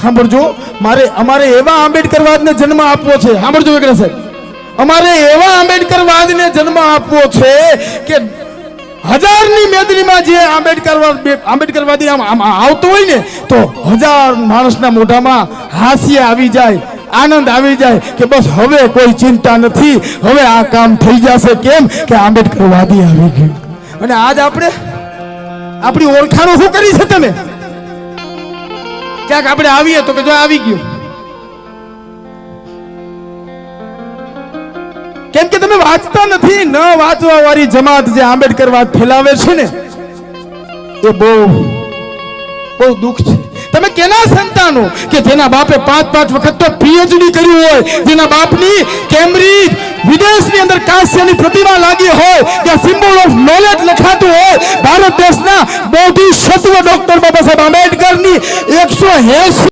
સાંભળજો, મારે, અમારે એવા આંબેડકરવાદને જન્મ આપવો છે. સાંભળજો વેગડા સાહેબ. અમારે એવા આંબેડકરવાદને જન્મ આપવો છે કે હજારની મેદનીમાં જે આંબેડકરવાદ આંબેડકરવાદી આમ આવતો હોય ને, તો હજાર માણસના મોઢામાં હાસ્ય આવી જાય, આનંદ આવી જાય કે બસ હવે કોઈ ચિંતા નથી, હવે આ કામ થઈ જશે. કેમ? કે આંબેડકરવાદી આવી ગયું. અને આજ આપણે આપણી ઓળખાણો શું કરી છે તમે? ક્યાંક આપણે આવીએ તો કે જો આવી ગયું. કેમ કે તમે વાંચતા નથી, ન વાંચવા વાળી જમાત જે આંબેડકર વાત ફેલાવે છે ને, એ બહુ બહુ દુઃખ છે. તમે કેના સંતાનો કે જેના બાપે પાંચ પાંચ વખત તો પીએચડી કર્યું હોય, જેના બાપની કેમ્બ્રિજ વિદેશની અંદર કાંસ્યની પ્રતિમા લાગી હોય કે સિમ્બોલ ઓફ નોલેજ લખાતું હોય, ભારત દેશના બૌદ્ધિ સત્વ ડોક્ટર બાબા સાહેબ આંબેડકરની એકસો